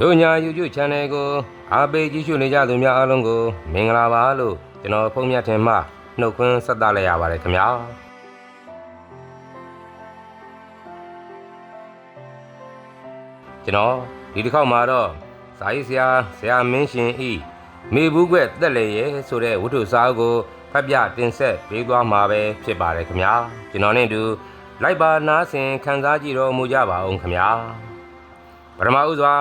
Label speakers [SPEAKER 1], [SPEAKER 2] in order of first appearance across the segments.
[SPEAKER 1] တို့ညာ YouTube Channel ကိုအားပေးကြည့်ရှုနေကြသူများအားလုံးကို မင်္ဂလာပါလို့ကျွန်တော်ဖုန်းမြတ်ထင်မှနှုတ်ခွန်းဆက်သလိုက်ရပါတယ်ခင်ဗျာကျွန်တော်ဒီတစ်ခေါက်မှာတော့ဇာရေးဆရာဆရာမင်းရှင်ဤမေဘူးကွက်တက်လေရဲဆိုတဲ့ဝတ္ထုစာအုပ်ကိုဖတ်ပြတင်ဆက်ပေးသွားမှာပဲဖြစ်ပါတယ်ခင်ဗျာကျွန်တော်နဲ့အတူလိုက်ပါနားဆင်ခံစားကြည့်တော်မူကြပါအောင်ခင်ဗျာပထမဦးစွာ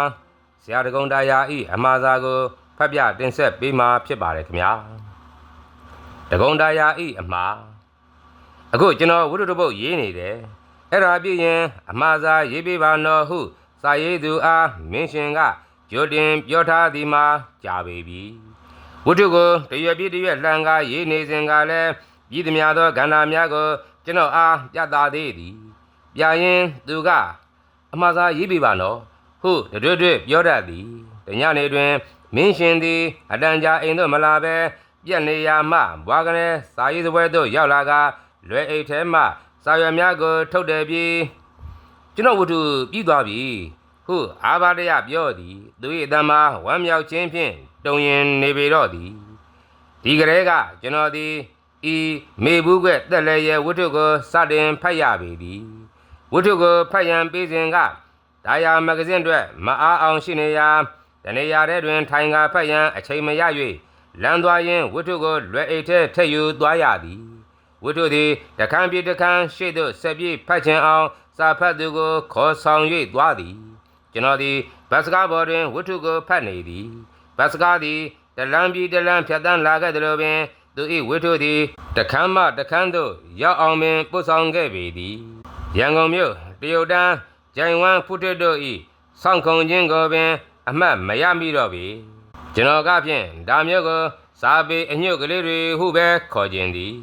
[SPEAKER 1] ဆရာတကုံတာယာဤအမှားစာကိုဖတ်ပြတင်ဆက်ပေးမှာဖြစ်ပါတယ်ခင်ဗျာတကုံတာယာဤအမှားအခုကျွန်တော်ဝိတုတပုတ်ရေးနေတယ်အဲ့ဒါပြည့်ရင်အမှားစာရေးပေးပါနော်ဟုစာရေးသူအားမင်းရှင်ကကြိုတင်ပြောထားသည်မှာကြာပေပြီဝိတုကိုတရွက်ပြည့်တရွက်လှန်ကားရေးနေစဉ်ကလည်းပြည်သူများသောကန္တာများကိုကျွန်တော်အားပြသသေးသည်ပြရင်သူကအမှားစားရေးပြပါနော် ဟုတရွတ်ရွတ်ပြောတတ်သည်တညနေတွင်မင်းရှင်သည်အတန်ကြာအိမ်သို့မလာဘဲပြက်နေရမှဘွားကနေစာရေးစပွဲသို့ရောက်လာကလွယ်အိတ်ထဲမှစာရွက်များကို ထုတ်တယ်ပြီးကျွန်တော်ဝတ္ထုပြီးသွားပြီဟုအာဘာတရပြောသည်သူ၏အတန်မှာဝမ်းမြောက်ခြင်းဖြင့်တုံရင်နေပေတော့သည်ဒီကလေးကကျွန်တော်ဒီဤမေဘူးကတက်လည်းရဲ့ဝတ္ထုကိုစတင်ဖတ်ရပေသည်ဝတ္ထုကိုဖတ်ရန်ပေးစဉ်က ဒါယာမဂ္ဂဇင်းအတွက်မအားအောင်ရှိနေရာတနေရာထဲတွင် ထိုင်ကာဖတ်ရန်အချိန်မရ၍လမ်းသွားရင်းဝတ္ထုကိုလွယ်အိတ်ထဲထည့်ယူသွားရသည်ဝတ္ထုသည်တခန်းပြေတခန်းရှေ့သို့ဆက်ပြေးဖတ်ခြင်းအောင်စာဖတ်သူကိုခေါ်ဆောင်၍သွားသည်ကျွန်တော်သည်ဘတ်စကားဘော်တွင်ဝတ္ထုကိုဖတ်နေသည်ဘတ်စကားသည်တလန်းပြီးတလန်းဖြတ်တန်းလာခဲ့တယ်လို့ပင်သူ၏ဝိထုသည်တခမ်းမှတခမ်းသို့ရောက်အောင်ပင်ပို့ဆောင်ခဲ့ပေသည်ရန်ကုန်မြို့တရုတ်တန်း ဂျိုင်ဝမ်ဖုတစ်တို့၏စောင့်ခုံခြင်းကိုပင် အမှတ်မရမိတော့ပေကျွန်တော်ကဖြင့်ဒါမျိုးကိုစာပေအညွတ်ကလေးတွေဟုပဲခေါ်ခြင်းသည်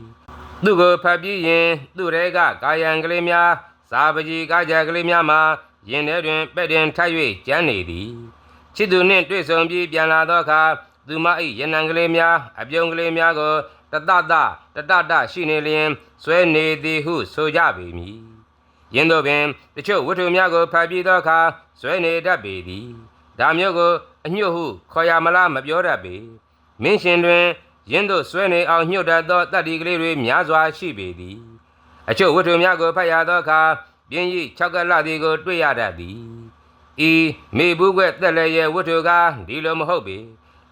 [SPEAKER 1] သူကိုဖတ်ပြီးရင် သူ့ရဲကကာယံကလေးများစာပကြီးကားကြကလေးများမှာရင်ထဲတွင်ပဲ့တင်ထိုက်၍ကျန်းနေသည်ချစ်သူနှင့်တွေ့ဆုံပြီးပြန်လာသောအခါသူမ၏ရနံကလေးများအပြုံးကလေးများကိုတတတတတတရှိနေလျင်ဆွဲနေသည်ဟုဆိုကြပေမည်။ ယင်းတို့ပင်တချို့ဝတ္ထုများကိုဖတ်ပြီးသောအခါဆွဲနေတတ်ပေသည်။ဒါမျိုးကိုအညွတ်ဟုခေါ်ရမလားမပြောတတ်ပေ။မင်းရှင်တွင်ယင်းတို့ဆွဲနေအောင်ညှို့တတ်သောတတ္တိကလေးတွေများစွာရှိပေသည်။အချို့ဝတ္ထုများကိုဖတ်ရသောအခါပြင်းရိ၆ကလသည်ကို တွေ့ရတတ်သည်။ဤမေဘူးကွက်တက်လည်းရဲ့ဝတ္ထုကားဒီလိုမဟုတ်ပေ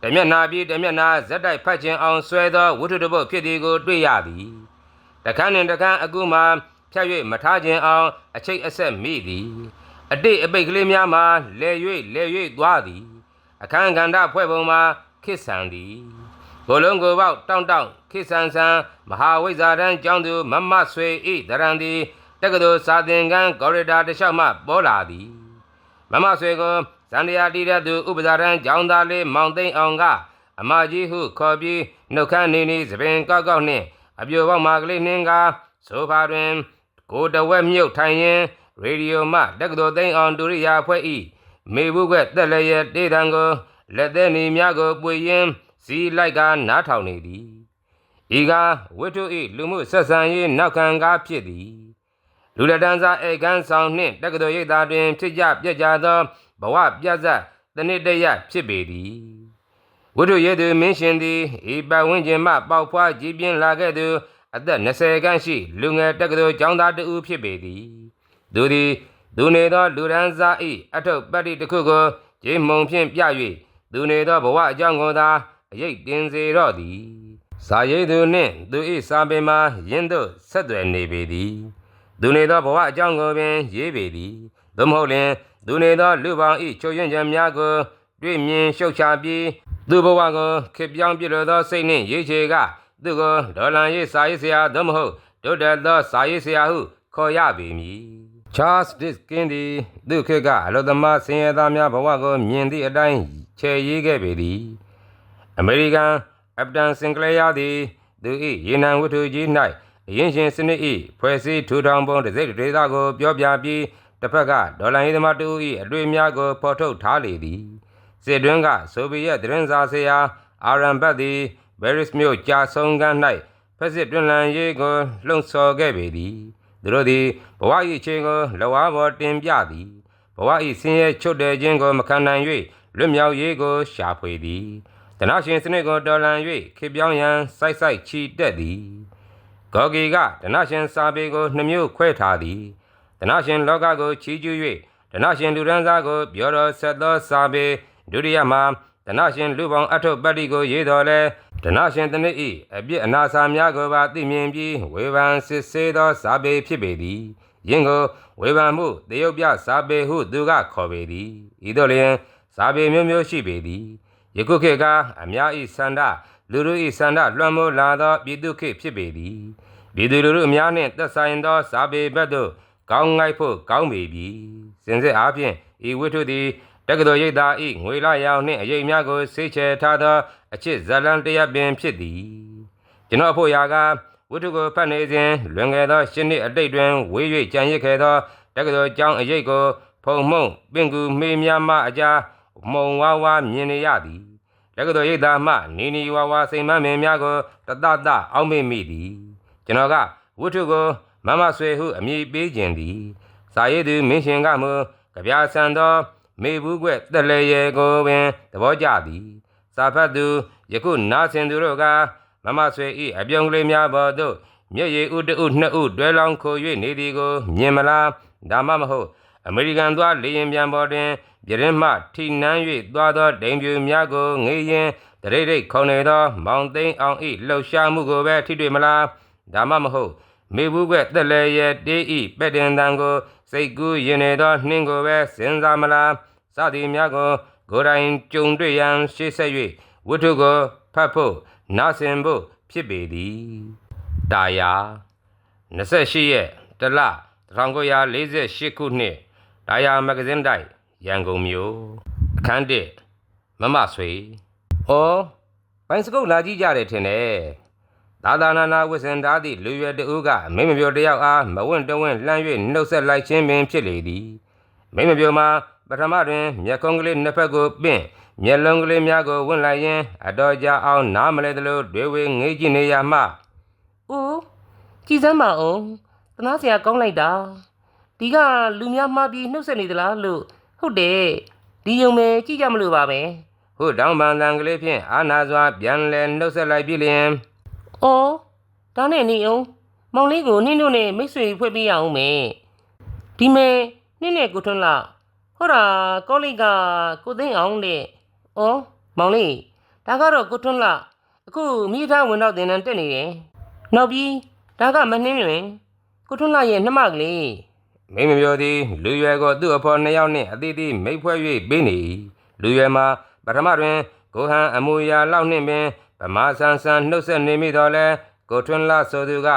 [SPEAKER 1] တမျက်နာပြီးတမျက်နာဇက်တိုက်ဖတ်ခြင်းအောင်ဆွဲသောဝတ္ထုတစ်ပုဒ်ဖြစ်သည်ကို တွေ့ရသည်တခန်းနှင့်တခန်းအခုမှ ဖြတ်၍မထားခြင်းအောင်အချိတ်အဆက်မိသည်အတိတ်အပိတ်ကလေးများမှာလဲ၍လဲ၍သွားသည်အခန်းကန္ဓဖွဲ့ပုံမှာခစ်ဆန်သည်ဘလုံးကိုပေါက်တောင့်တောင့်ခစ်ဆန်ဆန်မဟာဝိဇ္ဇာတန်းကျောင်းသူမမဆွေဤတရံသည်တက္ကသိုလ်စာသင်ခန်းကော်ရီဒါတစ်လျှောက်မှပေါ်လာသည်မမဆွေကိုဇန်တရားတီးတဲ့သူဥပဇာရန်ကျောင်းသားလေးမောင်သိန်းအောင်ကအမကြီးဟုခေါ်ပြီးနှုတ်ခမ်းနေနေသပင်ကောက်ကောက်နှင့်အပြိုပေါက်မာကလေးနှင်းကဆိုဖာတွင် ကိုတဝက်မြုပ်ထိုင်ရင်ရေဒီယိုမှတက္ကသိုလ်သိန်းအောင်ဒုရိယာဖွဲ့ဤမေဘူးကတက်လည်းရဲ့တေးတံကိုလက်သေးနေများကိုပွေရင်းစီလိုက်ကနားထောင်နေသည်ဤကဝိထုဤလူမှုဆက်ဆံရေးနောက်ခံကားဖြစ်သည်လူလက်တန်းစားဧကန်ဆောင်နှင့်တက္ကသိုလ်ရိပ်သာတွင်ဖြစ်ကြပြက်ကြသောဘဝပြတ်ဆက်တနစ်တရဖြစ်ပေသည်ဝိတုရဲသူမင်းရှင်သည်ဤပတ်ဝန်းကျင်မှပေါက်ဖွားကြီးပြင်းလာခဲ့သူ အသက်20ခန့်ရှိလူငယ်တက္ကသိုလ်ကျောင်းသားတဦးဖြစ်ပေသည်သူသည်သူနေသောလူရန်စား၏အထုပ်ပတ္တိတစ်ခုကိုဂျိမုံဖြင့်ပြ၍သူနေသောဘဝအကြောင်းကိုသာအရေးတင်စေတော့သည်စာရိတ်သူနှင့်သူ၏စာပင်မှာယင်းသို့ဆက်သွယ်နေပေသည်သူနေသောဘဝအကြောင်းကိုပင်ရေးပေသည်သို့မဟုတ်လျှင်သူနေသောလူပေါင်း၏ချုပ်ရွံ့ခြင်းများကိုတွေ့မြင်ရှုတ်ချပြီးသူဘဝကိုခေပြောင်းပြလိုသောစိတ်နှင့်ရေးချေက သူကိုဒေါ်လန်ရေးစာရေးဆရာသို့မဟုတ်ဒုတတ်သောစာရေးဆရာဟုခေါ်ရပေမည် Charles Dickens သည်သူခေတ်ကအလုသမားဆင်းရဲသားများဘဝကိုမြင်သည့်အတိုင်းခြေရေးခဲ့ပေသည်အမေရိကန်အပတန်စင်ကလေယာသည်သူ၏ရေနံဝတ္ထုကြီး၌အရင်ရှင်စနစ်၏ဖွဲ့စည်းထူထောင်ပုံတစ်စိတ်တစ်ဒေသကိုပြောပြပြီးတစ်ဖက်ကဒေါ်လာရေးသမားတူ၏အတွေ့အများကိုဖော်ထုတ်ထားလေသည်စစ်တွင်းကဆိုဗီယက်သတင်းစာဆရာအာရန်ဘတ်သည် ဘယ်ရစ်မြို့ကြာဆုံးကမ်း၌ဖက်စစ်တွင်လန်ရေးကိုလှုံ့ဆော်ခဲ့ပေသည်သူတို့သည်ဘဝ၏ချင်းကိုလဝါပေါ်တင်ပြသည်ဘဝဤဆင်းရဲချွတ်တယ်ခြင်းကိုမခံနိုင်၍လွတ်မြောက်ရေးကိုရှာဖွေသည်တနာရှင်စနစ်ကိုတော်လှန်၍ခေပြောင်းရန်စိုက်စိုက်ချီတက်သည်ဂောဂီကတနာရှင်စာပေကိုနှမျိုးခွဲထားသည်တနာရှင်လောကကိုချီးကျူး၍တနာရှင်လူရန်စားကိုပြောတော်ဆက်သောစာပေဒုတိယမှာတနာရှင်လူပေါင်းအထုပ်ပတ္တိကိုရေးတော်လဲ တနာရှင်တနစ်ဤအပြစ်အနာစာများကိုပါသိမြင်ပြီးဝေဖန်စစ်ဆေးသောစာပေဖြစ်ပေသည်ယင်းကိုဝေဖန်မှုတရုတ်ပြစာပေဟုသူကခေါ်ပေသည်ဤသို့လျှင်စာပေမျိုးမျိုးရှိပေသည်ယခုခေတ်ကအများဤဆန္ဒလူတို့ဤဆန္ဒလွှမ်းမိုးလာသောပြည်သူခေတ်ဖြစ်ပေသည်ပြည်သူလူထုအများနှင့်သက်ဆိုင်သောစာပေဘက်သို့ကောင်းငိုက်ဖို့ကောင်းပေပြီစင်စစ်အားဖြင့်ဤဝိထုသည်တက္ကသိုလ်ရိပ်သာဤငွေလာရောင်နှင့်အရေးများကိုဆေးချယ်ထားသော အချစ်ဇလံတရက်ပင်ဖြစ်သည်ကျွန်တော်အဖို့ရာကဝိထုကိုဖတ်နေစဉ်လွန်ခဲ့သောရှစ်နှစ်အတိတ်တွင်ဝေး၍ကြံရစ်ခဲ့သောတက္ကသိုလ်ကျောင်းအရေးကိုဖုံမှုန့်ပင်ကူမေးများမှအကြားမှုံဝါးဝါမြင်နေရသည်တက္ကသိုလ်ရိပ်သာမှနီနီဝါဝါစိန်မမင်များကိုတတတအောက်မေ့မိသည်ကျွန်တော်ကဝိထုကိုမမဆွေဟုအမည်ပေးခြင်းသည်စာရေးသူမင်းရှင်ကမူကြပြဆန်သော မေဘူးကွက်တက်လေရေကိုပင်သဘောကျသည် စာဖတ်သူယခုနားဆင်သူတို့ကမမဆွေဤအပြုံးကလေးများပေါ်သို့မျက်ရည်ဥတဥနှစ်ဥတွဲလောင်းခို၍နေသည်ကိုမြင်မလားဒါမှမဟုတ်အမေရိကန်သွားလေရင်ပြန်ပေါ်တွင်ပြရင်မှထိနှမ်း၍သွားသောဒိမ်ပြူများကိုငေးရင်တရိတ်ရိတ်ခုံနေသော မောင်သိန်းအောင်ဤလှုပ်ရှားမှုကိုပဲထိတွေ့မလားဒါမှမဟုတ်မေဘူးကွက်တက်လေရဲ့တေးဤပဲ့တင်တန်ကို စိတ်ကူးရင်နေသောနှင်းကိုပဲစဉ်းစားမလားစသည်များကို ကိုယ်တိုင်ကြုံတွေ့ရန်ရှေ့ဆက်၍ဝတ္ထုကိုဖတ်ဖို့နားဆင်ဖို့ဖြစ်ပေသည်တာယာ28ရက်တလ1948ခုနှစ်တာယာမဂ္ဂဇင်းတိုက်ရန်ကုန်မြို့အခန်း1မမဆွေဩပိုင်းစကုတ်လာကြည့်ကြတယ်ထင်တယ်သာသာနာနာဝိစင်သားသည့်လူရွယ်တဦးကမိမပြောတယောက်အားမဝင့်တဝင့်လှမ်း၍နှုတ်ဆက်လိုက်ခြင်းပင်ဖြစ်လေသည်မိမပြောမှာ ပထမတွင်မျက်ခုံးကလေးနှစ်ဖက်ကိုပင့်မျက်လုံးကလေးများကိုဝင်လိုက်ရင်အတော်ကြာအောင်နားမလဲသလိုတွေဝေငေးကြည့်နေရမှ။
[SPEAKER 2] ဦးကြည်စမ်းပါအောင်။တနာစရာကောင်းလိုက်တာ။ဒီကလူများမှားပြီးနှုတ်ဆက်နေသလားလို့ဟုတ်တယ်။ဒီယုံမဲကြည့်ကြမလို့ပါပဲ
[SPEAKER 1] ဟုတောင်းပန်တန်ကလေးဖြင့်အာနာစွာပြန်လဲနှုတ်ဆက်လိုက်ပြီလျင်။
[SPEAKER 2] အော်ဒါနဲ့နေအောင်မောင်လေးကိုနင်းတို့နဲ့မိတ်ဆွေဖွဲ့ပေးရအောင်မယ်။ဒီမဲနင်းနဲ့ကိုထွန်းလာ ဟောတာကောလိပ်ကကိုသိန်းအောင်တဲ့။အော်မောင်လေးဒါကတော့ကိုထွန်းလာအခုမိသားဝင်တော့တင်တန်းတက်နေတယ်။နောက်ပြီးဒါကမနှင်းလွင်ကိုထွန်းလာရဲ့နှမကလေး
[SPEAKER 1] မိမပြောသည်လူရွယ်ကိုသူ့အဖော်နှစ်ယောက်နှင့်အသီးသီးမိတ်ဖွဲ့၍ပေးနေ၏လူရွယ်မှာပထမတွင်ကိုဟန်အမူအရာလောက်နှင့်ပင်ဗမာဆန်ဆန်နှုတ်ဆက်နေမိတော့လဲကိုထွန်းလာဆိုသူက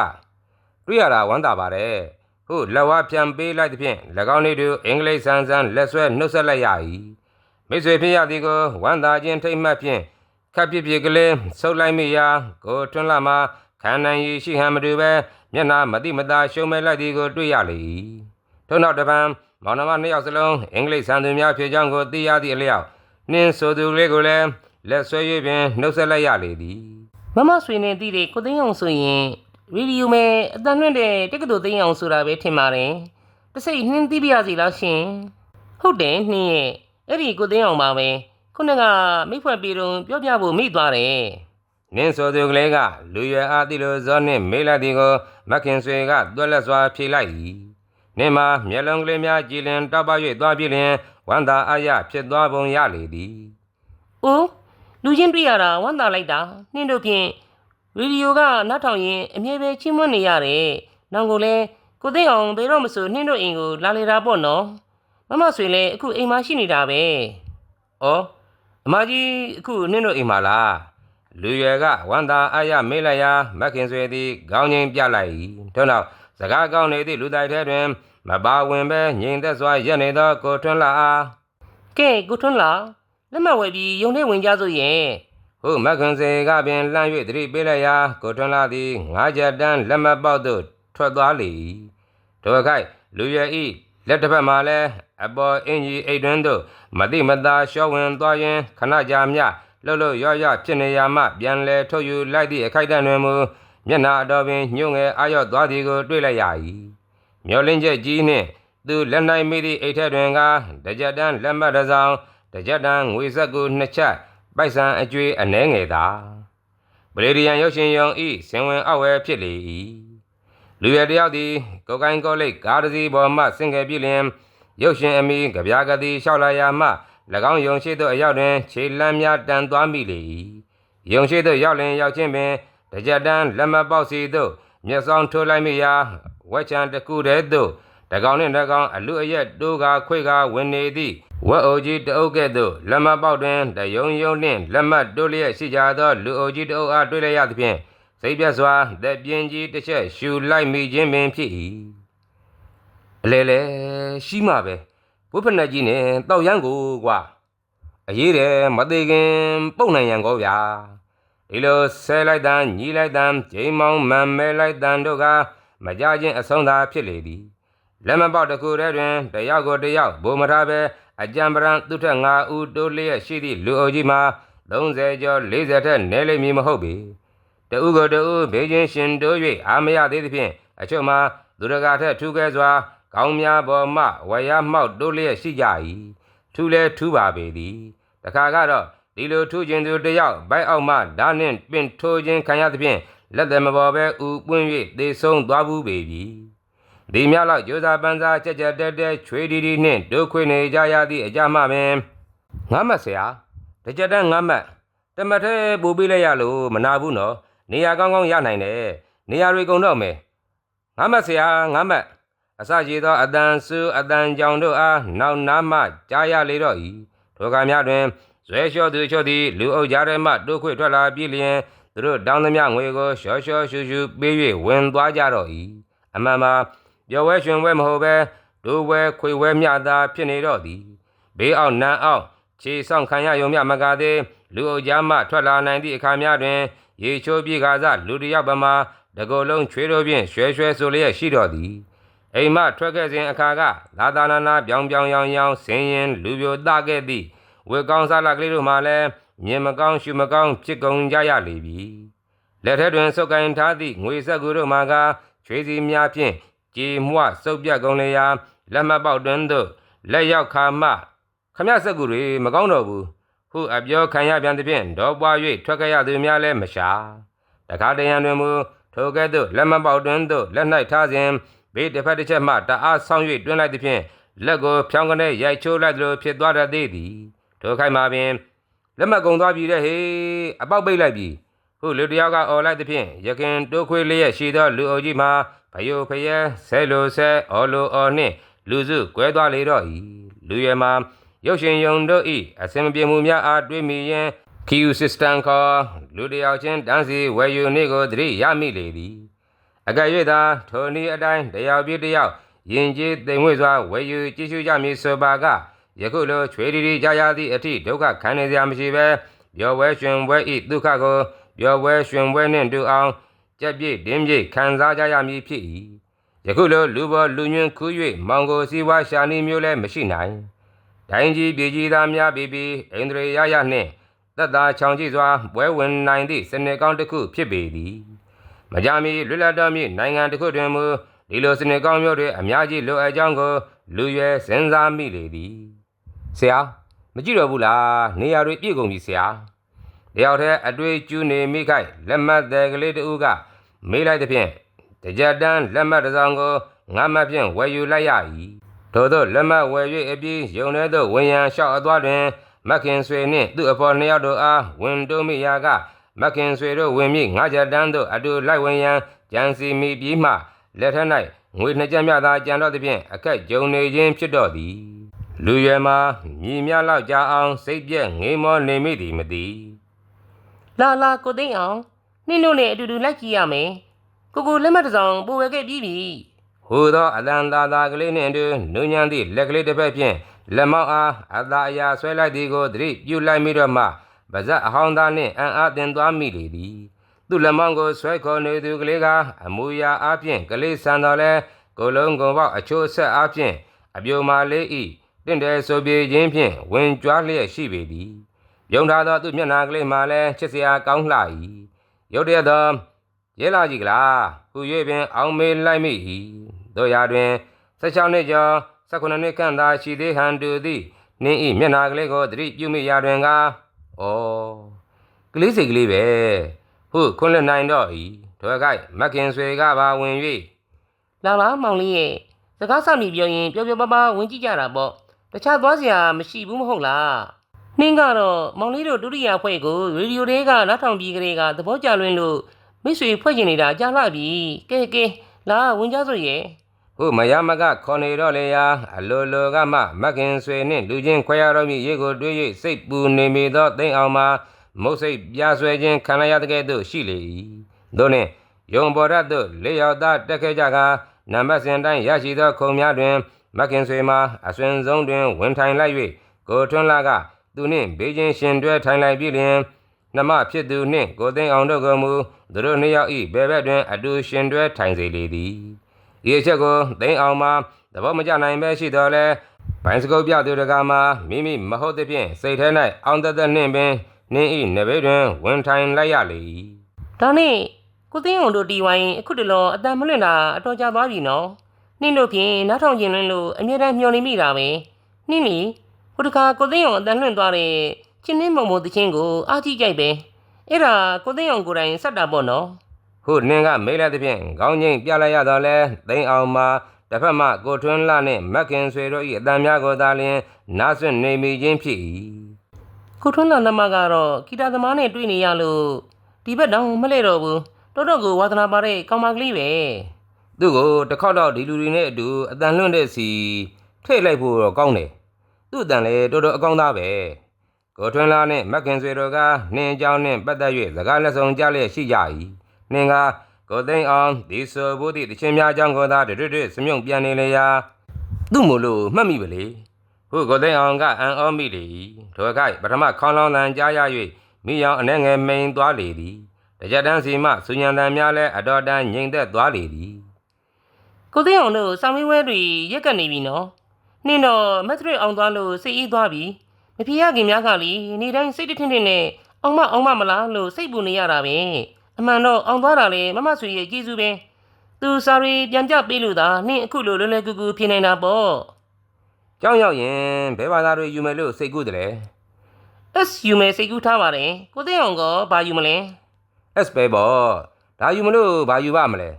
[SPEAKER 1] တွေ့ရတာဝမ်းသာပါတယ် ဟုလက်ဝါးပြန်ပေးလိုက်သည်ဖြင့်၎င်းတို့သည်အင်္ဂလိပ်ဆန်ဆန်လက်ဆွဲနှုတ်ဆက်လိုက်ရ၏မိတ်ဆွေဖြစ်ရသည်ကိုဝမ်းသာခြင်းထိတ်မှတ်ဖြင့်ခပ်ပြစ်ပြစ်ကလေးဆုပ်လိုက်မိရာကိုထွန်းလာမှာခံနိုင်ရည်ရှိဟန်မတူပဲမျက်နှာမတိမတာရှုံးမဲ့လိုက်သည်ကိုတွေ့ရလေ၏ထို့နောက်တစ်ပံမောင်နှမနှစ်ယောက်စလုံးအင်္ဂလိပ်ဆန်သူများဖြစ်ကြောင်းကိုသိရသည့်အလျောက်နှင်းဆိုသူလေးကိုလည်းလက်ဆွဲ၍ပင်နှုတ်ဆက်လိုက်ရလေသည်
[SPEAKER 2] မမဆွေနဲ့တည်တဲ့ကိုသိန်းအောင်ဆိုရင် ရေဒီယိုမဲအတန်လွင့်တဲ့တက္ကသိုလ်သိန်းအောင်ဆိုတာပဲထင်ပါတယ်။တစ်စိတ်နှင်းသိပြရစီလားရှင်။ဟုတ်တယ်နှင်းရဲ့အဲ့ဒီကိုသိန်းအောင်ပါပဲ။ခုနကမိဖွဲ့ပြီးတော့ပြောပြဖို့မိသွားတယ်
[SPEAKER 1] နင်းဆိုသူကလေးကလူရွယ်အားသည့်လိုဇောနှင့်မေးလိုက်သည်ကိုမခင်ဆွေကတွက်လက်စွာဖြေလိုက်၏နင်းမှာမျက်လုံးကလေးများကြည်လင်တောက်ပ၍သွားပြလျင်ဝန္တာအားရဖြစ်သွားပုံရလေသည်။
[SPEAKER 2] အိုးလူချင်းတွေ့ရတာဝမ်းသာလိုက်တာနှင်းတို့ဖြင့် ရေဒီယိုကနားထောင်ရင်အမြဲပဲချင်းမွန်းနေရတယ်။နောင်ကိုလည်းကိုသိန်းအောင်ဘယ်တော့မဆိုနှင်းတို့အိမ်ကိုလာလေတာပေါ့နော်။မမဆွေလည်းအခုအိမ်မှာရှိနေတာပဲ။။
[SPEAKER 1] အော်အမကြီးအခုနင်းတို့အိမ်မှာလား။လူရွယ်ကဝန္တာအားရမေးလိုက်ရာမခင်ဆွေသည်ခေါင်းငိမ်ပြလိုက်၏။ထို့နောက်စကားကောင်းနေသည့်လူတိုက်ထဲတွင်မပါဝင်ပဲငြိမ်သက်စွာရက်နေသောကိုထွန်းလာအား
[SPEAKER 2] ကဲကိုထွန်းလာလက်မှတ်ဝယ်ပြီးရုံထဲဝင်ကြစို့ရဲ့
[SPEAKER 1] ဟုမခင်စေကပင်လှမ်း၍သတိပေးလိုက်ရာကိုထွန်းလာသည်ငါးချက်တန်းလက်မပေါက်သို့ထွက်သွားလေ၏ထိုအခိုက်လူရွယ်ဤလက်တစ်ဖက်မှလည်းအပေါ်အင်ကြီးအိတ်တွင်သို့မတိမတာရှော့ဝင်သွားရင်ခဏကြာမြလှုပ်လှုပ်ရော့ရော့ဖြစ်နေရမှပြန်လဲထုတ်ယူလိုက်သည့်အခိုက်အတန့်တွင်မူမျက်နာအတော်ပင်ညှို့ငယ်အာရော့သွားသည်ကိုတွေ့လိုက်ရ၏မျောလင်းချက်ကြီးနှင့်သူလက်နိုင်မိသည့်အိတ်ထက်တွင်ကတကြက်တန်းလက်မှတ်တစ်စောင်တကြက်တန်းငွေဆက်ကိုနှစ်ချက် ပိုက်ဆံအကျွေးအနှဲငယ်သာပလေဒီယန်ရုပ်ရှင်ယုံဤစင်ဝင်အောက်ဝဲဖြစ်လေ၏လူရတယောက်သည်ကိုကိုင်းကောလိတ်ကားတစ်စီးပေါ်မှဆင်ငယ်ပြည့်လျင်ရုပ်ရှင်အမိကြပြာကတိလျှောက်လာရာမှ၎င်းယုံရှိသို့အရောက်တွင်ခြေလမ်းများတန်သွားမိလေ၏ယုံရှိသို့ရောက်လင်ရောက်ချင်းပင်တကြက်တန်းလက်မှတ်ပေါက်စီသို့မျက်စောင်းထိုးလိုက်မိရာဝက်ချံတစ်ခုတည်းသို့တကောင်နှင့်တကောင်အလူအရက်တိုးကာခွေကာဝင်နေသည့် ဝက်အိုကြီးတအုပ်ကဲ့သို့လက်မပေါက်တွင်တယုံယုံနှင့်လက်မတိုးလျက်ရှိကြသောလူအိုကြီးတအုပ်အားတွေ့လိုက်ရသဖြင့်စိတ်ပြတ်စွာသက်ပြင်းကြီးတစ်ချက်ရှူလိုက်မိခြင်းပင်ဖြစ်၏အလေလေရှိမှပဲဘုဖနက်ကြီးနဲ့တောက်ရန်ကိုကွာအရေးတယ်မသေးခင်ပုတ်နိုင်ရန်ကောဗျာဒီလိုဆဲလိုက်တန်ညီးလိုက်တန်ဂျိမ်းမောင်းမန်မဲလိုက်တန်တို့ကမကြခြင်းအဆုံးသာဖြစ်လေသည်လက်မပေါက်တစ်ခုတည်းတွင်တယောက်ကိုတယောက်ဘုံမထားပဲ အကြံပရန်သူထက်5ဦးတိုးလျက်ရှိသည့်လူအုပ်ကြီးမှာ30ကျော်40ထက်နည်းလိမ့်မည်မဟုတ်ပေတဦးကိုတဦးဘေးချင်းရှင်တိုး၍အာမရသေးသဖြင့်အချို့မှာသူရကထက်ထူးကဲစွာကောင်းများပေါ်မှဝရမှောက်တိုးလျက်ရှိကြ၏ထူးလဲထူးပါပေသည်တခါကတော့ဒီလိုထူးခြင်းသူတယောက်ဘိုက်အောက်မှဓာနှင့်ပင်ထိုးခြင်းခံရသဖြင့်လက်သည်မပေါ်ပဲဥပွင့်၍သေဆုံးသွားဘူးပေပြီ ဒီမြောက်လောက်ကြိုးစားပန်းစားကြက်ကြက်တက်တက်ချွေဒီဒီနှင့်ဒုခွေနေကြရသည့်အကြမှပင်ငါမတ်ဆရာတကြက်တန်းငါမတ်တမတ်ထဲပူပေးလိုက်ရလို့မနာဘူးနော်နေရာကောင်းကောင်းရနိုင်တယ်နေရာတွေကုန်တော့မယ်ငါမတ်ဆရာငါမတ်အစရှိသောအတန်ဆူအတန်ကြောင်တို့အားနောက်နားမှကြားရလေတော့၏ထိုကများတွင်ဇွဲလျှော့သူလျှော့သည်လူအုပ်ကြားထဲမှတိုးခွေထွက်လာပြီးလျင်သူတို့တောင်းသမျှငွေကိုရှော့ရှော့ရှူရှူပေး၍ဝင်သွားကြတော့၏အမှန်မှာ ပျော်ဝဲရွှင်ဝဲမဟုတ်ပဲဒိုးဝဲခွေဝဲမြသာဖြစ်နေတော့သည်ဘေးအောင်နန်းအောင်ခြေဆောင်ခံရယုံမြမကသေးလူအုပ်ကြားမှထွက်လာနိုင်သည့်အခါများတွင် ရေချိုးပြေကားစလူတစ်ယောက်ပမာတကိုယ်လုံးချွေးတို့ဖြင့်ရွှဲရွှဲဆိုလျက်ရှိတော့သည်အိမ်မှထွက်ခဲ့စဉ်အခါကလာသာနာနာပြောင်ပြောင်ရောင်ရောင်ဆင်းရင်လူပြိုတခဲ့သည့်ဝေကောင်းစားလာကလေးတို့မှလည်းမြင်မကောင်းရှုမကောင်းဖြစ်ကုန်ကြရလေပြီလက်ထက်တွင်စုပ်ကိုင်ထားသည့်ငွေဆက်ကူတို့မှကချွေးစီများဖြင့် ကြေမွစုပ်ပြတ်ကုန်လေရာလက်မပေါက်တွင်သို့လက်ရောက်ခါမှခမရစက်ကူတွေမကောင်းတော့ဘူးဟုအပြောခံရပြန်သဖြင့်ဒေါ်ပွား၍ထွက်ခဲ့ရသူများလည်းမရှာတခါတရံတွင်မူထိုကဲ့သို့လက်မပေါက်တွင်သို့လက်၌ထားစဉ်ဘေးတစ်ဖက်တစ်ချက်မှတအားဆောင်၍တွင်းလိုက်သဖြင့်လက်ကိုဖြောင်းကနေရိုက်ချိုးလိုက်သလိုဖြစ်သွားတတ်သေးသည်ထိုခိုက်မှာပင်လက်မကုံသွားပြီတဲ့ဟေးအပေါက်ပိတ်လိုက်ပြီဟုလူတစ်ယောက်ကអော်လိုက်သဖြင့်ရခင်တိုးခွေးလျက်ရှိသောလူအုပ်ကြီးမှာ ဖယိုဖယဲဆဲလိုဆဲအော်လိုအော်နှင့်လူစုကွဲသွားလေတော့၏လူရဲမှာရုပ်ရှင်ယုံတို့၏အစင်မပြေမှုများအားတွေးမိရင် Q system ခေါ်လူတစ်ယောက်ချင်းတန်းစီဝယ်ယူနေကိုသတိရမိလေသည်အကယ်၍သာထိုနည်းအတိုင်းတယောက်ပြည့်တယောက်ယင်ကျေးသိမ်ဝှေ့စွာဝယ်ယူကြည့်ရှုကြမည်ဆိုပါကယခုလိုချွေရီရီကြရသည့်အထိဒုက္ခခံနေစရာမရှိပဲပျော်ဝဲရွှင်ဝဲဤဒုက္ခကိုပျော်ဝဲရွှင်ဝဲနှင့်တူအောင် ကြက်ပြည့်တင်းပြည့်ခံစားကြရမည်ဖြစ်၏ယခုလိုလူပေါ်လူညွန့်ခူး၍မောင်ကိုစီးပွားရှာနေမျိုးလည်းမရှိနိုင်ဒိုင်းကြီးပြည်ကြီးသားများပြီးပြီးအိန္ဒြေရရနှင့်သက်သာချောင်ကြည့်စွာပွဲဝင်နိုင်သည့်စနေကောင်းတစ်ခုဖြစ်ပေသည်မကြမီလွတ်လပ်တော်မည့်နိုင်ငံတစ်ခုတွင်မူဒီလိုစနေကောင်းမျိုးတွေအများကြီးလိုအပ်ကြောင်းကိုလူရွယ်စဉ်းစားမိလေသည်ဆရာမကြည့်တော့ဘူးလားနေရာတွေပြည့်ကုန်ပြီဆရာတယောက်တည်းအတွေ့ကျူးနေမိခိုက်လက်မှတ်တဲ့ကလေးတူက မေးလိုက်သည်ဖြင့်တကြတန်းလက်မှတ်တစ်စောင်ကိုငါမှဖြင့်ဝယ်ယူလိုက်ရ၏ထို့သောလက်မှတ်ဝယ်၍အပြီးယုံထဲသို့ဝင်ရန်လျှောက်အသွားတွင်မက်ခင်ဆွေနှင့်သူ့အဖော်နှစ်ယောက်တို့အားဝင်တိုးမိရာကမက်ခင်ဆွေတို့ဝင်မိငါကြတန်းသို့အတူလိုက်ဝင်ရန်ကြံစီမိပြီးမှလက်ထက်၌ငွေနှစ်ကြက်မြသာကြံတော့သည်ဖြင့်အခက်ကြုံနေခြင်းဖြစ်တော့သည်လူရွယ်မှာမြည်များလောက်ကြာအောင်စိတ်ပြက်ငေးမောနေမိသည်မသည်
[SPEAKER 2] လာလာကိုသိန်းအောင် နှင်းတို့နဲ့အတူတူလိုက်ကြည့်ရမယ်ကိုကိုလက်မှတ်တစ်စောင်ပို့ဝဲခဲ့ပြီးပြီ
[SPEAKER 1] ဟူသောအလံသာသာကလေးနှင့်အတူနူးညံ့သည့်လက်ကလေးတစ်ဖက်ဖြင့်လက်မောက်အားအသာအရာဆွဲလိုက်သည်ကိုသတိပြုလိုက်မိတော့မှပါဇက်အဟောင်းသားနှင့်အံ့အားတင်သွားမိလေသည်သူ့လက်မောင်းကိုဆွဲခေါ်နေသူကလေးကအမူအရာအားဖြင့်ကလေးဆန်တော်လဲကိုယ်လုံးကုန်ပေါက်အချိုးဆက်အားဖြင့်အပြိုမာလေးဤတင့်တယ်ဆိုပြေခြင်းဖြင့်ဝင်ကြွားလျက်ရှိပေသည်ယုံထားသောသူ့မျက်နှာကလေးမှလည်းချစ်စရာကောင်းလှ၏ ရုတ်တရက်သောရဲလာကြည့်ကလားဟူ၍ပင်အောင်မေးလိုက်မိ၏တို့ရာတွင်16နှစ်ကျော်18နှစ်ခန့်သာရှိသေးဟန်တူသည်နင်းဤမျက်နာကလေးကိုသတိပြုမိရာတွင်ကဩကလေးစိတ်ကလေးပဲဟုတ်ခွန်းလက်နိုင်တော့ဤထွဲခိုက်မခင်ဆွေကပါဝင်၍
[SPEAKER 2] လာပါမောင်လေးရဲ့စကားဆောင်ပြီးပြောရင်ပြောပြောပါပါဝင်ကြည့်ကြတာပေါ့တခြားသွားစရာမရှိဘူးမဟုတ်လား နှင်းကတော့မောင်လေးတို့ဒုတိယဖွဲ့ကိုရေဒီယိုတွေကနောက်ထောင်ပြီးကလေးကသဘောကျလွန်းလို့မိတ်ဆွေဖွဲ့ကျင်နေတာကြားလာပြီကဲကဲလာဝင်ကြစို့ရဲ့
[SPEAKER 1] ဟုတ်မယမကခေါ်နေတော့လေယာအလိုလိုကမှမခင်ဆွေနှင့်လူချင်းခွဲရတော့မည်ရေကိုတွေး၍စိတ်ပူနေမိသောသိမ့်အောင်မှာမုတ်စိတ်ပြားဆွဲခြင်းခံရရတဲ့ကဲ့သို့ရှိလေ၏သို့နှင့်ယုံပေါ်ရသို့လေးယောက်သားတက်ခဲ့ကြကနံပါတ်စဉ်တိုင်းရရှိသောခုံများတွင် မခင်ဆွေမှာအဆွင်ဆုံးတွင်ဝင်ထိုင်လိုက်၍ကိုထွန်းလာက သူနှင့်ဘေးချင်းရှင်တွဲထိုင်လိုက်ပြီးလျင်နှမဖြစ်သူနှင့်ကိုသိန်းအောင်တို့ကမူသူတို့နှစ်ယောက်၏ဘယ်ဘက်တွင်အတူရှင်တွဲထိုင်စေလေသည်ဒီအချက်ကိုသိန်းအောင်မှာသဘောမကျနိုင်ပဲရှိတော်လဲဘိုင်းစကုပ်ပြသူတကာမှာမိမိမဟုတ်သဖြင့်စိတ်ထဲ၌အောင်သက်သက်နှင့်ပင်နင်းဤနဘေးတွင်ဝင်ထိုင်လိုက်ရလေ၏
[SPEAKER 2] ဒါနဲ့ကိုသိန်းအောင်တို့တီဝိုင်းအခုတလောအတန်မလွင့်တာအတော်ကြာသွားပြီနော်နှင်းတို့ဖြင့်နောက်ထောင်ကျင်လွန်းလို့အမြဲတမ်းမျှော်နေမိတာပဲနှင်းလီ ဟိုတခါကိုသိန်းအောင်အတန်လွင့်သွားတဲ့ချင်းနှင်းမုံမုံတချင်းကိုအားကြီးကြိုက်ပဲအဲ့ဒါကိုသိန်းအောင်ကိုယ်တိုင်ဆက်တာပေါ့နော်
[SPEAKER 1] ဟုနင်းကမိတ်လက်သဖြင့်ခေါင်းငိမ့်ပြလိုက်ရတော့လဲသိန်းအောင်မှာတစ်ဖက်မှကိုထွန်းလာနှင့်မက်ခင်ဆွေတို့၏အတန်များကိုသာလျှင်နားဆွင့်နေမိခြင်းဖြစ်၏
[SPEAKER 2] ကိုထွန်းလာနမကတော့ဂီတာသမားနဲ့တွေ့နေရလို့ဒီဘက်တောင်မလဲတော့ဘူးတော်တော်ကိုဝါသနာပါတဲ့ကောင်မကလေးပဲ
[SPEAKER 1] သူ့ကိုတစ်ခေါက်တော့ဒီလူတွေနဲ့အတူအတန်လွန့်တဲ့စီထိတ်လိုက်ဖို့တော့ကောင်းတယ် သူ့အတန်လည်းတော်တော်အကောင်းသားပဲကိုထွန်းလာနှင့်မက်ခင်ဆွေတို့ကနှင်းအကြောင်းနှင့်ပတ်သက်၍စကားလက်ဆောင်ကြားလျက်ရှိကြ၏နှင်းကကိုသိန်းအောင်ဒီဆိုဘူးသည့်တခြင်းများအကြောင်းကိုသာတွတ်တွတ်စမြုံပြန်နေလေရာသူ့မို့လို့မှတ်မိပါလေဟုတ်ကိုသိန်းအောင်ကအံ့ဩမိလေ၏ထိုခိုက်ပထမခေါင်းလောင်းတန်ကြားရ၍မိယောင်အနှဲငယ်မိန်သွားလေသည်တကြတန်းစီမှဆူညံတန်များလည်းအတော်တန်ငြိမ်သက်သွားလေသည်
[SPEAKER 2] ကိုသိန်းအောင်တို့ဆောင်းမင်းဝဲတွေရက်ကပ်နေပြီနော် နှင်းတော့မက်ထရစ်အောင်သွားလို့စိတ်အေးသွားပြီမဖြစ်ရခင်များကလေနေတိုင်းစိတ်တထင်းထင်းနဲ့အောင်မအောင်မမလားလို့စိတ်ပူနေရတာပဲအမှန်တော့အောင်သွားတာလေမမဆွေရဲ့ကျေးဇူးပဲသူစာရီပြန်ပြပေးလို့သာနှင်းအခုလိုလွယ်လွယ်ကူကူဖြစ်နေတာပေါ့
[SPEAKER 1] ကြောင်းရောက်ရင်ဘယ်ဘာသာတွေယူမယ်လို့စိတ်ကူးတယ်လဲ
[SPEAKER 2] S ယူမယ်စိတ်ကူးထားပါတယ်ကိုသိန်းအောင်ကဘာယူမလဲ
[SPEAKER 1] S ပဲပေါ့ဒါယူမလို့ဘာယူပါမလဲ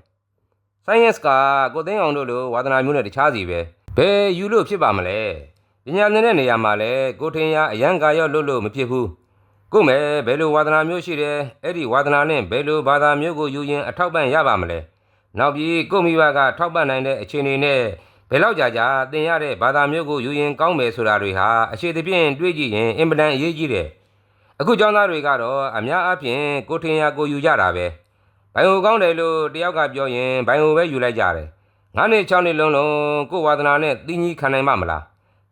[SPEAKER 1] Science ကကိုသိန်းအောင်တို့လိုဝါသနာမျိုးနဲ့တခြားစီပဲ ဘယ်ယူလို့ဖြစ်ပါမလဲပညာသင်တဲ့နေရာမှာလဲကိုထင်ရအရန်ကာရော့လို့လို့မဖြစ်ဘူးကို့မယ်ဘယ်လိုဝါသနာမျိုးရှိတယ်အဲ့ဒီဝါသနာနဲ့ဘယ်လိုဘာသာမျိုးကိုယူရင်အထောက်ပံ့ရပါမလဲနောက်ပြီးကို့မိဘကထောက်ပံ့နိုင်တဲ့အခြေအနေနဲ့ဘယ်လောက်ကြာကြာသင်ရတဲ့ဘာသာမျိုးကိုယူရင်ကောင်းမယ်ဆိုတာတွေဟာအခြေတဖြင့်တွေးကြည့်ရင်အင်မတန်အရေးကြီးတယ်အခုကျောင်းသားတွေကတော့အများအားဖြင့်ကိုထင်ရကိုယူကြတာပဲဘိုင်ဟိုကောင်းတယ်လို့တယောက်ကပြောရင်ဘိုင်ဟိုပဲယူလိုက်ကြတယ် ငါးနှစ်၆နှစ်လုံးလုံးကိုဝါသနာနဲ့တင်းကြီးခံနိုင်မှာမလား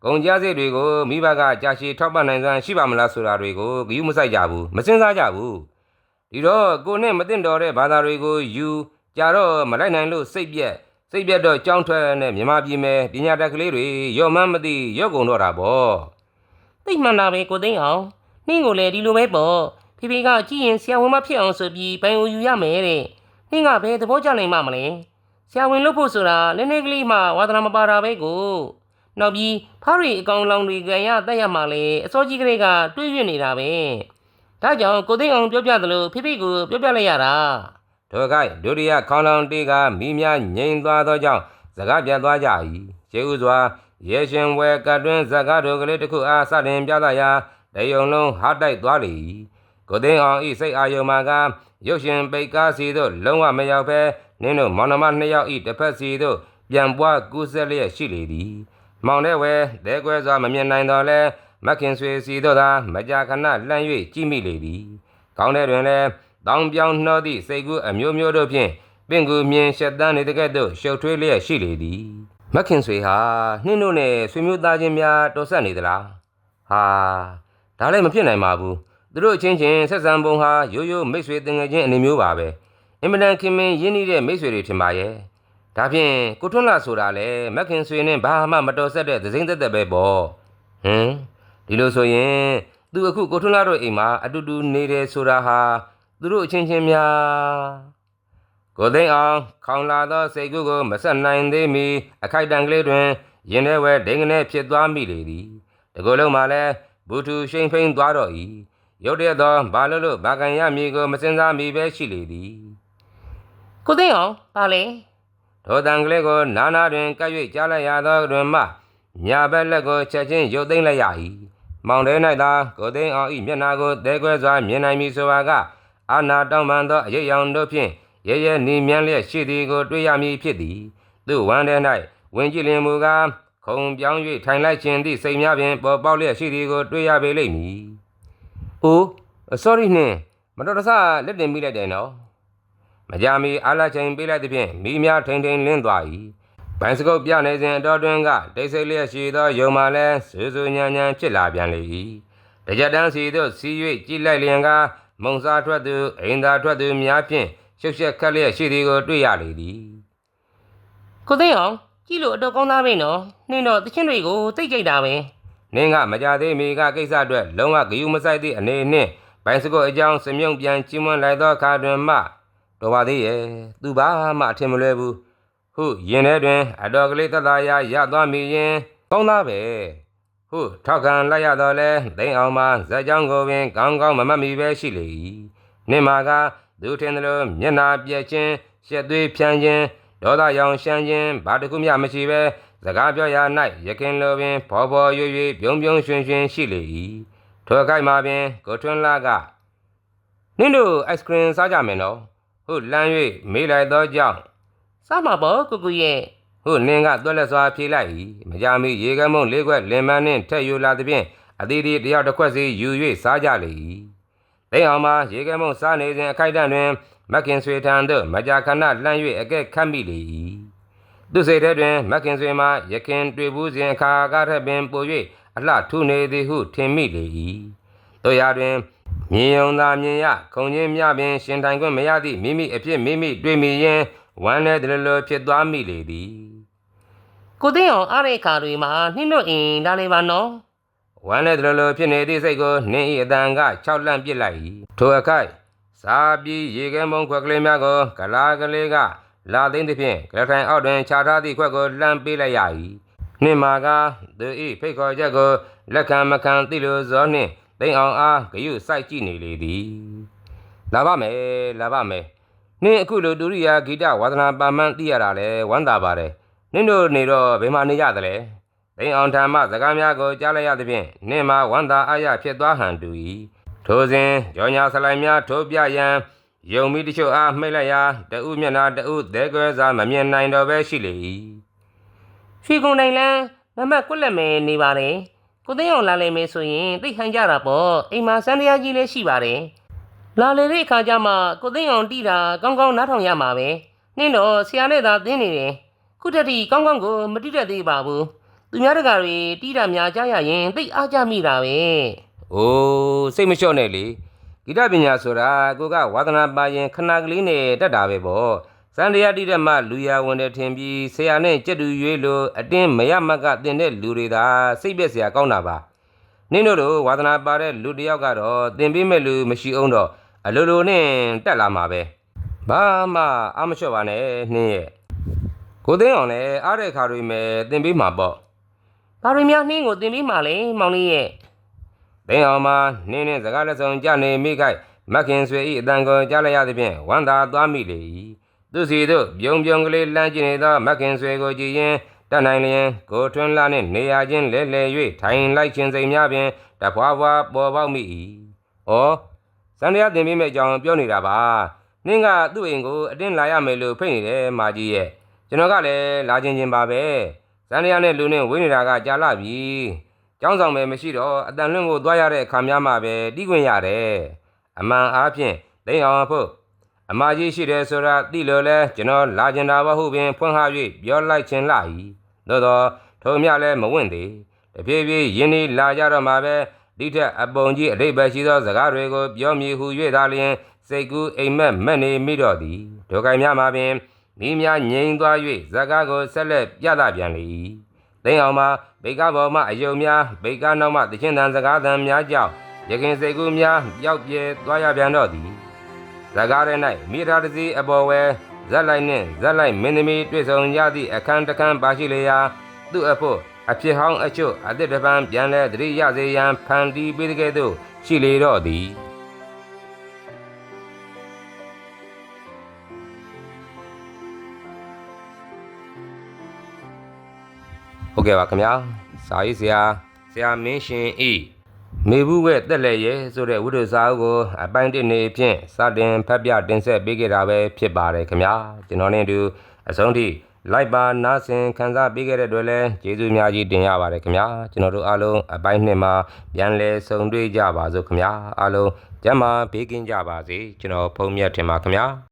[SPEAKER 1] ကုန်ကြစိတ်တွေကိုမိဘကကြာရှည်ထောက်ပံ့နိုင်စွမ်းရှိပါမလားဆိုတာတွေကိုဂရုမစိုက်ကြဘူးမစင်စားကြဘူးဒီတော့ကိုနဲ့မတင်တော်တဲ့ဘာသာတွေကိုယူကြတော့မလိုက်နိုင်လို့စိတ်ပြက်စိတ်ပြက်တော့ကြောင်းထွက်နဲ့မြမပြည်မယ်ပညာတတ်ကလေးတွေရော့မှန်းမသိရော့ကုန်တော့တာပေါ့
[SPEAKER 2] သိမှန်တာပဲကိုသိန်းအောင်နှင်းကိုလည်းဒီလိုပဲပေါ့ဖေဖေကကြည့်ရင်ဆရာဝန်မဖြစ်အောင်ဆိုပြီးဘိုင်ကိုယူရမယ်တဲ့နှင်းကဘယ်သဘောကျနိုင်မှမလဲ ဆရာဝန်လုပ်ဖို့ဆိုတာလည်းနည်းကလေးမှဝါသနာမပါတာပဲကိုနောက်ပြီးဖားရီအကောင်လောင်တွေကြံရတက်ရမှလဲအစောကြီးကလေးကတွေးပြနေတာပဲဒါကြောင့်ကိုသိန်းအောင်ပြောပြသလိုဖေဖေကိုပြောပြလိုက်ရတာ
[SPEAKER 1] ဒုက္ခိုက်ဒုတိယခေါင်းလောင်တေးကမိများငြိမ်သွားသောကြောင့်စကားပြတ်သွားကြ၏ကျေဥစွာရေရှင်ဝဲကအတွင်းဇကားတို့ကလေးတစ်ခုအားစတင်ပြသရာတယုံလုံးဟာတိုက်သွားလေ၏ ကိုသိန်းအောင်ဤစိတ်အာယုံမှာကရုပ်ရှင်ပိတ်ကားစီသို့လုံးဝမရောက်ဘဲနင်းတို့မောင်နှမနှစ်ယောက်ဤတစ်ဖက်စီသို့ပြန်ပွားကူးဆက်လျက်ရှိလေသည်မောင်တဲ့ဝဲဒဲကွဲစွာမမြင်နိုင်တော့လဲမခင်ဆွေစီတို့သာမကြာခဏလှမ်း၍ကြည့်မိလေသည်ကောင်းတဲ့တွင်လည်းတောင်ပြောင်နှောသည့်စိတ်ကူးအမျိုးမျိုးတို့ဖြင့်ပင်ကူမြင်ရှက်တန်းနေတဲ့ကဲ့သို့ရှုပ်ထွေးလျက်ရှိလေသည်မခင်ဆွေဟာနှင်းတို့နဲ့ဆွေမျိုးသားချင်းများတော်ဆက်နေသလားဟာဒါလည်းမဖြစ်နိုင်ပါဘူး သူတို့အချင်းချင်းဆက်ဆံပုံဟာရိုးရိုးမိတ်ဆွေတင်ငယ်ချင်းအနေမျိုးပါပဲအင်မတန်ခင်မင်ရင်းနှီးတဲ့မိတ်ဆွေတွေထင်ပါရဲ့ဒါဖြင့်ကိုထွန်းလာဆိုတာလေမခင်ဆွေနဲ့ဘာမှမတော်ဆက်တဲ့သစိမ့်သက်သက်ပဲပေါ့ဟမ်ဒီလိုဆိုရင်သူအခုကိုထွန်းလာတို့အိမ်မှာအတူတူနေတယ်ဆိုတာဟာသူတို့အချင်းချင်းများကိုသိန်းအောင်ခေါင်လာသောစိတ်ကူးကိုမဆက်နိုင်သေးမီအခိုက်အတန့်ကလေးတွင်ရင်ထဲဝဲဒိန်ကနေဖြစ်သွားမိလေသည်တကူလုံးမှလည်းဘူထူရှိန်ဖိန်သွားတော့၏ ရုတ်တရက်သောဘာလို့လို့ဘာကန်ရမည်ကိုမစင်စားမိပဲရှိလေသည်
[SPEAKER 2] ကိုသိန်းအောင်ပါလေ
[SPEAKER 1] ထိုတန်ကလေးကိုနာနာတွင်ကပ်၍ကြားလိုက်ရသောတွင်မှညာဘက်လက်ကိုချက်ချင်းရုပ်သိမ်းလိုက်ရ၏မောင်တဲ၌သာကိုသိန်းအောင်၏မျက်နာကိုတဲခွဲစွာမြင်နိုင်မည်ဆိုပါကအာနာတောင်းပန်သောအရေးရောင်တို့ဖြင့်ရဲရဲနီမြန်းလျက်ရှိသည်ကိုတွေ့ရမည်ဖြစ်သည်သူ့ဝမ်းထဲ၌ဝင်ကြည့်လင်မူကားခုံပြောင်း၍ထိုင်လိုက်ခြင်းသည့်စိတ်များပင်ပေါ်ပေါက်လျက်ရှိသည်ကိုတွေ့ရပေလိမ့်မည်။ အိုး sorry နှင့်မတော်တဆလက်တင်မိလိုက်တယ်နော်။မကြမီအားလာချိန်ပေးလိုက်သဖြင့်မိများထိန်ထိန်လင်းသွား၏။ဘိုင်စကုတ်ပြနေစဉ်အတော်တွင်ကတိတ်ဆိတ်လျက်ရှိသောယုံမှလည်းစူးစူးညံညံဖြစ်လာပြန်လေ၏။တကြတန်းစီသို့စီး၍ကြည့်လိုက်လျင်ကမုံစားထွက်သူအိမ်သာထွက်သူများဖြင့်ရှုပ်ရှက်ခတ်လျက်ရှိသည်ကိုတွေ့ရလေသည်
[SPEAKER 2] ကိုသိန်းအောင်ကြည့်လို့အတော်ကောင်းသားပဲနော်နင်းတော့တချင်းတွေကိုတိတ်ကြိုက်တာပဲ။
[SPEAKER 1] နင်းကမကြသေးမီကကိစ္စအတွက်လုံးဝဂယုမဆိုင်သည့်အနေနှင့်ဘိုင်စကုတ်အကြောင်းစမြုံပြန်ချီးမွမ်းလိုက်သောအခါတွင်မှတော်ပါသေးရဲ့သူဘာမှအထင်မလွဲဘူး။ဟုရင်ထဲတွင် အတော်ကလေးတသားရရသွားမိရင်ကောင်းသားပဲ။ဟုထောက်ခံလိုက်ရတော့လဲသိန်းအောင်မှဇက်ကြောင်းကိုပင်ကောင်းကောင်းမမတ်မီပဲရှိလေ၏။နင်းမာကသူထင်သလိုမျက်နာပြက်ခြင်းရှက်သွေးဖြန်းခြင်းဒေါသရောင်ရှမ်းခြင်းဘာတစ်ခုမျှမရှိပဲ စကားပြောရာ၌ရခင်လိုပင်ဖော်ဖော်ရွရွပြုံးပြုံးရွှင်ရွှင်ရှိလေ၏ထိုခိုက်မှာပင်ကိုထွန်းလာကနင်းတို့အိုက်စခရင်စားကြမယ်နော်ဟုလမ်း၍မေးလိုက်သောကြောင့်
[SPEAKER 2] စားမှာပေါ့ကိုကိုရဲ့
[SPEAKER 1] ဟုနင်းကသွက်လက်စွာဖြေလိုက်၏မကြမီရေကမုံလေးခွက်လင်မန်းနှင့်ထက်ယူလာသည်ဖြင့်အသီးသီးတစ်ယောက်တစ်ခွက်စီယူ၍စားကြလေ၏သိအောင်မှာရေကမုံစားနေစဉ်အခိုက်အတန့်တွင်မက်ခင်ဆွေထံသို့မကြာခဏလှမ်း၍အကဲ့ခတ်မိလေ၏ သူစိတ်ထဲတွင်မက်ခင်ဆွေမှာရခင်တွေ့ဘူးစဉ်အခါကားထက်ပင်ပို၍အလှထုနေသည်ဟုထင်မိလေ၏တို့ရာတွင်မြင်ယုံသာမြင်ရခုံချင်းမြပင် ရှင်တိုင်ခွင့်မရသည့်မိမိအဖြစ်မိမိတွေ့မိရင်ဝမ်းနဲ့တလလဖြစ်သွားမိလေသည်
[SPEAKER 2] ကိုသိန်းအောင်အားတဲ့အခါတွေမှာနှင်းတို့အင်းဒါလေးပါနော်
[SPEAKER 1] ဝမ်းနဲ့တလလဖြစ်နေသည့်စိတ်ကိုနှင်းဤအတန်က၆လန့်ပစ်လိုက်၏ထိုအခိုက်စားပြီးရေခဲမုံခွက်ကလေးများကိုဂလာကလေးက လာသိမ့်သဖြင့်ကလထိုင်အောက်တွင်ခြာထားသည့်ခွက်ကိုလှမ်းပေးလိုက်ရ၏နှင်းမာကသူဤဖိတ်ခေါ်ချက်ကိုလက်ခံမခံသိလိုဇောနှင့်သိမ့်အောင်အားဂယုစိုက်ကြည့်နေလေသည်လာပါမယ်လာပါမယ်နှင်းအခုလိုဒုရိယာဂီတဝါသနာပါမှန်းသိရတာလဲဝမ်းသာပါတယ်နင်းတို့နေတော့ဘယ်မှာနေကြသလဲသိန်းအောင်ထံမှစကားများကိုကြားလိုက်ရသဖြင့်နှင်းမှာဝန္တာအားရဖြစ်သွားဟန်တူ၏ထိုစဉ်ကြောညာဆလိုင်များထိုးပြရန် ယုံမိတချို့အားမှိတ်လိုက်ရာတဦးမျက်နာတဦးသဲကွဲစွာမမြင်နိုင်တော့ပဲရှိလေ၏
[SPEAKER 2] ရွှေကုန်တိုင်းလန်းနမကွက်လက်မယ်နေပါတယ်ကိုသိန်းအောင်လာလိမ့်မယ်ဆိုရင်သိဟန်ကြတာပေါ့အိမ်မှာစမ်းတရားကြီးလည်းရှိပါတယ်လာလေတဲ့အခါကျမှကိုသိန်းအောင်တီးတာကောင်းကောင်းနားထောင်ရမှာပဲနှင်းတော့ဆရာနဲ့သာသင်နေတယ်ခုတည်းကကောင်းကောင်းကိုမတိတတ်သေးပါဘူးသူများတကာတွေတီးတာများကြရရင်သိအားကြမိတာပဲ။
[SPEAKER 1] အိုးစိတ်မလျှော့နဲ့လေ ဂီတပညာဆိုတာကိုကဝါသနာပါရင်ခဏကလေးနဲ့တက်တာပဲပေါ့။စံတရားတိတဲ့မှလူရဝင်တဲ့ထင်ပြီးဆရာနဲ့ကြက်တူရွေးလို့အတင်းမရမတ်ကတင်တဲ့လူတွေသာစိတ်ပျက်စရာကောင်းတာပါ။နင်းတို့လိုဝါသနာပါတဲ့လူတစ်ယောက်ကတော့တင်ပေးမဲ့လူမရှိအောင်တော့အလိုလိုနဲ့တက်လာမှာပဲ။ဘာမှအမလျှော့ပါနဲ့နှင်းရဲ့။ကိုသိန်းအောင်လည်းအားတဲ့ခါတွေမဲ့တင်ပေးမှာပေါ့။
[SPEAKER 2] ဘာတွေများနှင်းကိုတင်ပြီးမှလဲမောင်လေးရဲ့
[SPEAKER 1] သိန်းအောင်မှာနင်းနှင်းစကားလက်ဆောင်ကြနေမိခိုက်မခင်ဆွေဤအတန်ကိုကြားလိုက်ရသဖြင့်ဝမ်းသာသွားမိလေ၏သူစီတို့ပြုံပြုံကလေးလမ်းကျင်နေသောမခင်ဆွေကိုကြည်ရင်တတ်နိုင်လျင်ကိုထွန်းလာနှင့်နေရာချင်းလဲလဲ၍ထိုင်လိုက်ခြင်းစိမ်များပင်တဖွာဖွာပေါ်ပေါက်မိ၏ဩစံတရားတင်ပေးမဲ့အကြောင်းပြောနေတာပါနင်းကသူ့အိမ်ကိုအတင်းလာရမယ်လို့ဖိတ်နေတယ်မာကြီးရဲ့ကျွန်တော်ကလည်းလာချင်းချင်းပါပဲစံတရားနဲ့လူနဲ့ဝေးနေတာကကြာလာပြီ ကျောင်းဆောင်ပဲမရှိတော့အတန်လွင့်ကိုသွားရတဲ့အခါများမှာပဲတီးခွင့်ရတယ်။အမှန်အားဖြင့်သိအောင်ဖို့အမကြီးရှိတယ်ဆိုတာသိလို့လဲကျွန်တော်လာကျင်တာပါဟုပင်ဖွင့်ဟ၍ပြောလိုက်ခြင်းလာ၏။သို့တော့ထုံမြလည်းမဝင့်သေး။တဖြည်းဖြည်းယင်းဒီလာကြတော့မှပဲဒီထက်အပုံကြီးအတိတ်ပဲရှိသောစကားတွေကိုပြောမည်ဟု၍သာလျှင်စိတ်ကူးအိမ်မက်မက်နေမိတော့သည်ဒုက္ခိုင်များမှာပင်မိများငြိမ်သွား၍ဇကားကိုဆက်လက်ပြသပြန်လေ၏ သိအောင်မှာဗိတ်ကပေါ်မှအယုံများဗိတ်ကနောက်မှတချင်းတန်စကားသံများကြောင့်ရခင်စိတ်ကူးများပျောက်ပြဲသွားရပြန်တော့သည်စကားရဲ၌မိသားတစီအပေါ်ဝဲဇက်လိုက်နှင့်ဇက်လိုက်မင်းသမီးတွေ့ဆုံရသည့်အခန်းတစ်ခန်းပါရှိလေရာသူ့အဖို့အဖြစ်ဟောင်းအချို့အသစ်တစ်ပန်းပြန်လဲသတိရစေရန်ဖန်တီးပေးတဲ့ကဲ့သို့ရှိလေတော့သည် ဟုတ်ကဲ့ပါခင်ဗျာစာရေးဆရာဆရာမင်းရှင်ဤမေဘူးရဲ့တက်လက်ရဲဆိုတဲ့ဝိဒ္ဓစာအုပ်ကိုအပိုင်းတစ်နေဖြင့်စတင်ဖတ်ပြတင်ဆက်ပေးခဲ့တာပဲဖြစ်ပါတယ်ခင်ဗျာကျွန်တော်နဲ့အတူအဆုံးထိလိုက်ပါနားဆင်ခန်းစားပေးခဲ့တဲ့အတွက်လည်းကျေးဇူးအများကြီးတင်ရပါတယ်ခင်ဗျာကျွန်တော်တို့အားလုံးအပိုင်းနှစ်မှာပြန်လည်ဆုံတွေ့ကြပါစို့ခင်ဗျာအားလုံးကျမ်းမာဘေးကင်းကြပါစေကျွန်တော်ဖုံးမြတ်ထင်ပါခင်ဗျာ